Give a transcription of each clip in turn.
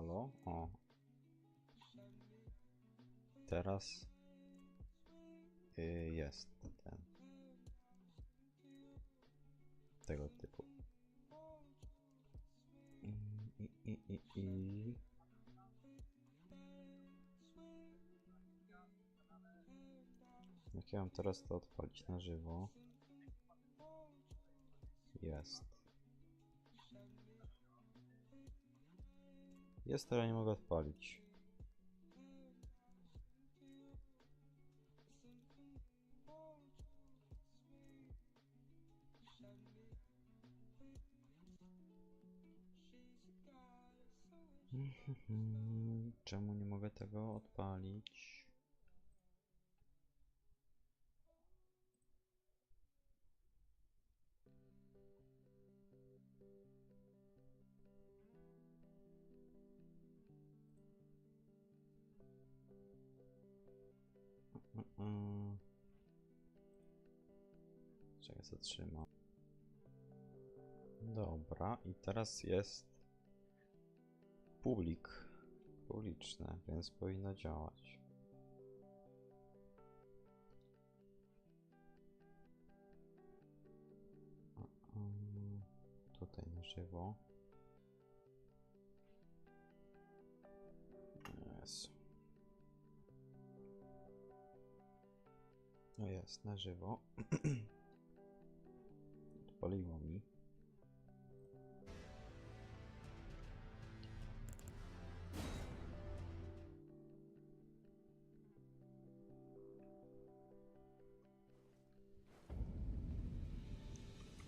Halo? O. Teraz y, jest ten. Tego typu. I, i, i, i, i. Jak ja mam teraz to odpalić na żywo? Jest. Jest, ale nie mogę odpalić. Czemu nie mogę tego odpalić? Czekaj, zatrzymam. Dobra, i teraz jest publik, publiczne, więc powinno działać. Tutaj na żywo. Jezu. No jest, na żywo. Odpaliło mi.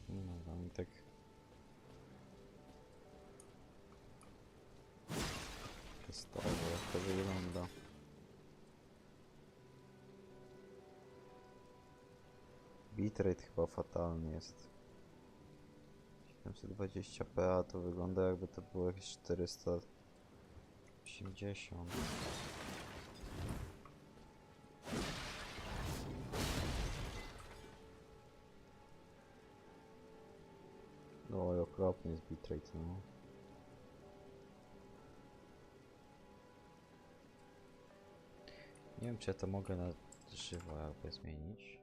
No, tam i tak. Testowo, jak to wygląda. Bitrate chyba fatalny jest. 720p, a to wygląda jakby to było jakieś 480. No i okropnie jest bitrate, no. Nie wiem czy ja to mogę na żywo jakby zmienić.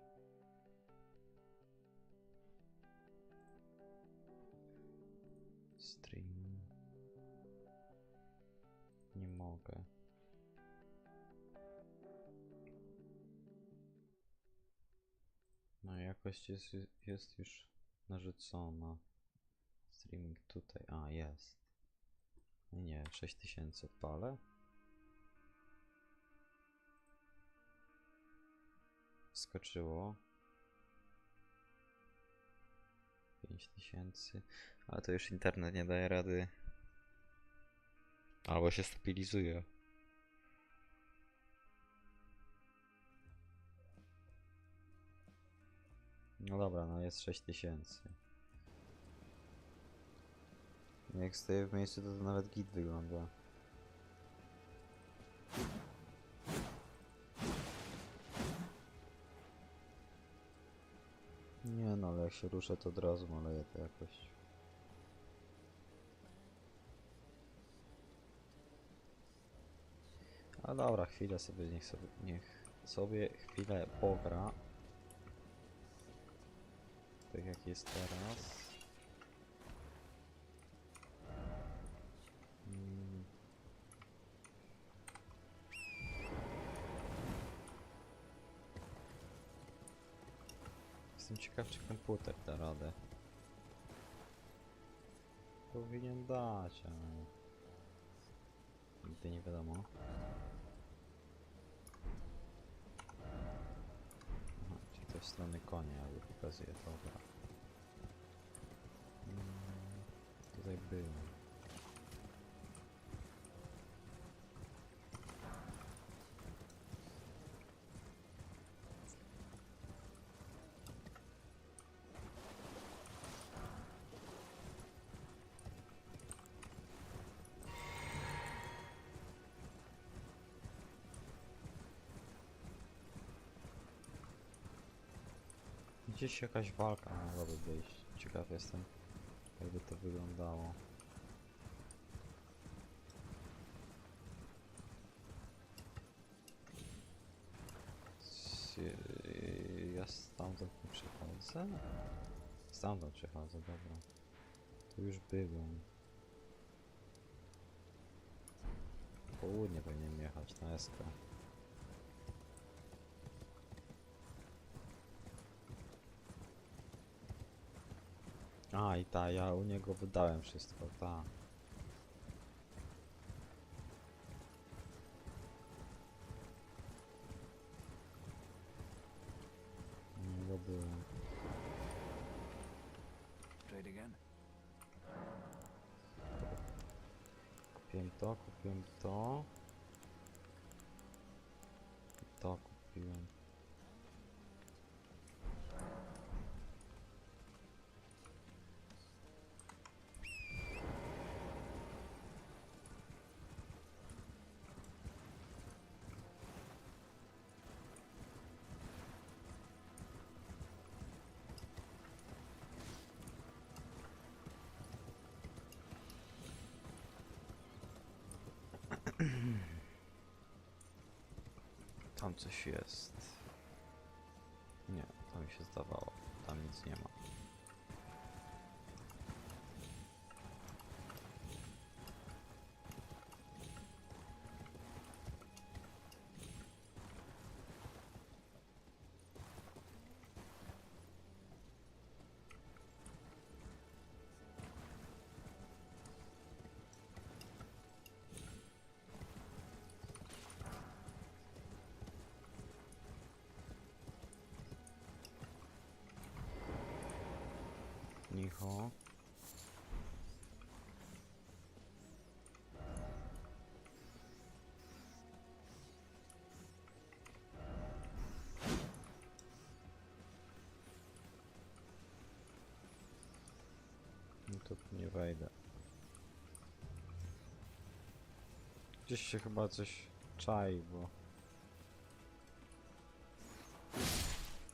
No jakość jest, jest już narzucona. Streaming tutaj. A, jest. No Nie, 6000 odpalę. Skoczyło. 5000. Ale to już internet nie daje rady. Albo się stabilizuje. No dobra, no jest 6000. Jak stoję w miejscu, to, to nawet git wygląda. Nie no, ale jak się ruszę, to od razu maleje to jakość. A dobra, chwilę sobie, niech sobie, niech sobie chwilę pogra. Tak jak jest teraz. Mm. Jestem ciekaw, czy komputer da radę. Powinien dać, ale... Nigdy nie wiadomo. W strony konia jakby pokazuje, dobra. Mm, tutaj było. Gdzieś jakaś walka miałaby być. Ciekaw jestem, jakby to wyglądało. Ja stamtąd nie przechodzę? Stamtąd przechodzę, dobra. Tu już byłem. Południe powinienem jechać na Eskę. A i ta, ja u niego wydałem wszystko, ta. U niego. Trade again. Kupiłem to, kupiłem to. I to kupiłem. Tam coś jest. Nie, to mi się zdawało. Tam nic nie ma. Nicho. No nie wejdę. Gdzieś się chyba coś czai, bo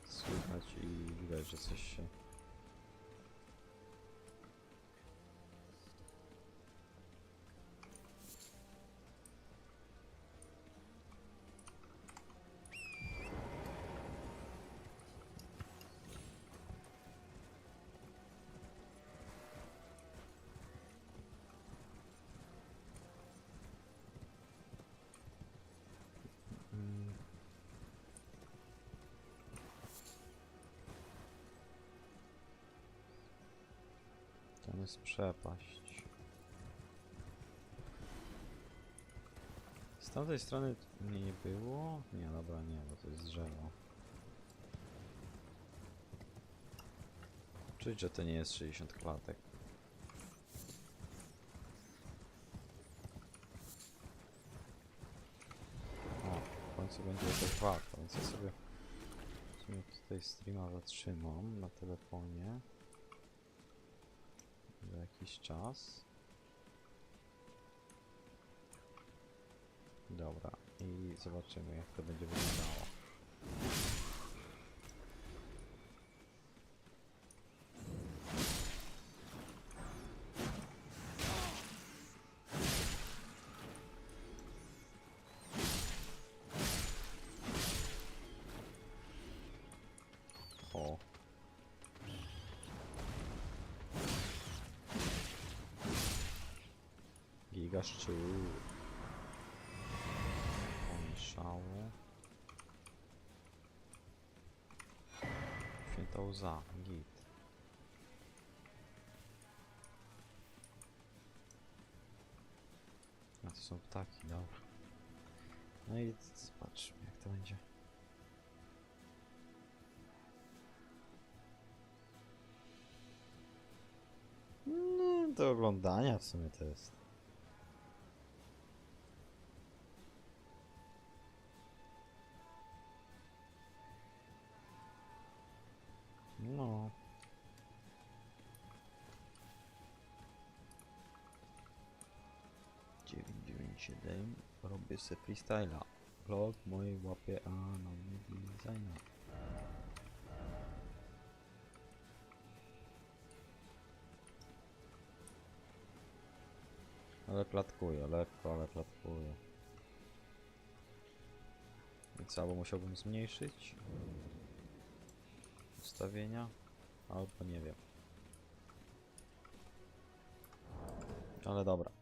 słychać i widać, że coś się jest przepaść. Z tamtej strony nie było? Nie, dobra, nie, bo to jest drzewo. Czuć, że to nie jest 60 klatek. O, w końcu będzie jakaś walka, więc ja sobie tutaj streama zatrzymam na telefonie za jakiś czas. Dobra, i zobaczymy jak to będzie wyglądało. Giga szczur. Pomieszało. Święta łza. Git. A to są ptaki, dobra. No i zobaczmy jak to będzie. No, do oglądania w sumie to jest. 7 robię sobie freestyla. Blok w mojej łapie, a no nie designa. Ale klatkuje, lekko, ale klatkuje. Więc albo musiałbym zmniejszyć ustawienia, albo nie wiem. Ale dobra.